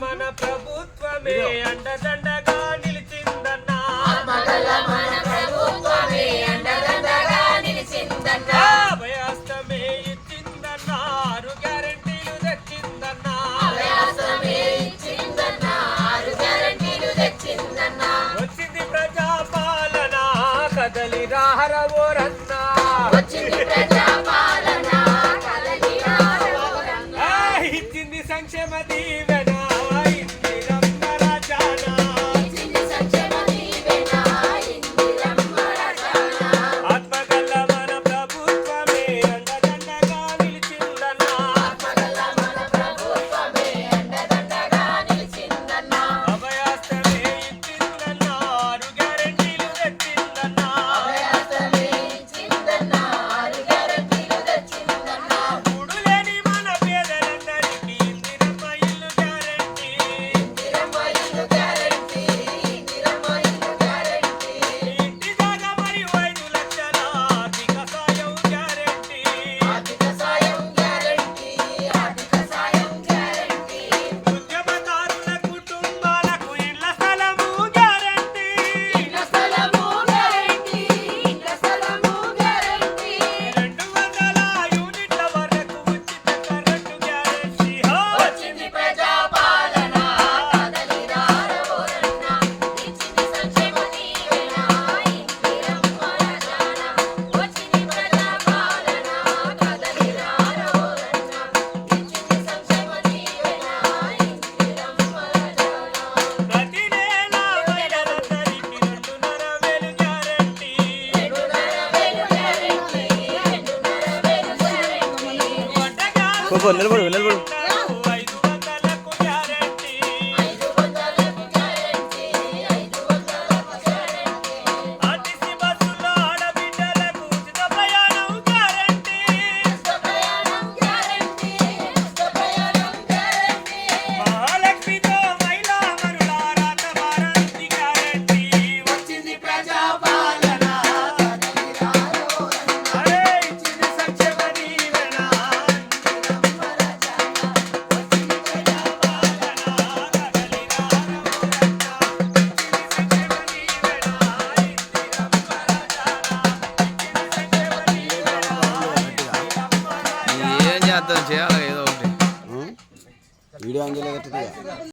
మన ప్రభుత్వమే అండదండగా నిలిచిందన్నా. అభయాస్తమే ఇచ్చిందన్నా. ఆరు గ్యారంటీలు తెచ్చిందన్నా. వచ్చింది ప్రజాపాలన? కదలి రాహరవోరన్నా వచ్చింది പൊന്നൽ പോടും പൊന്നൽ అర్థం చేయాలి ఏదో ఒకటి. వీడియో అంజలే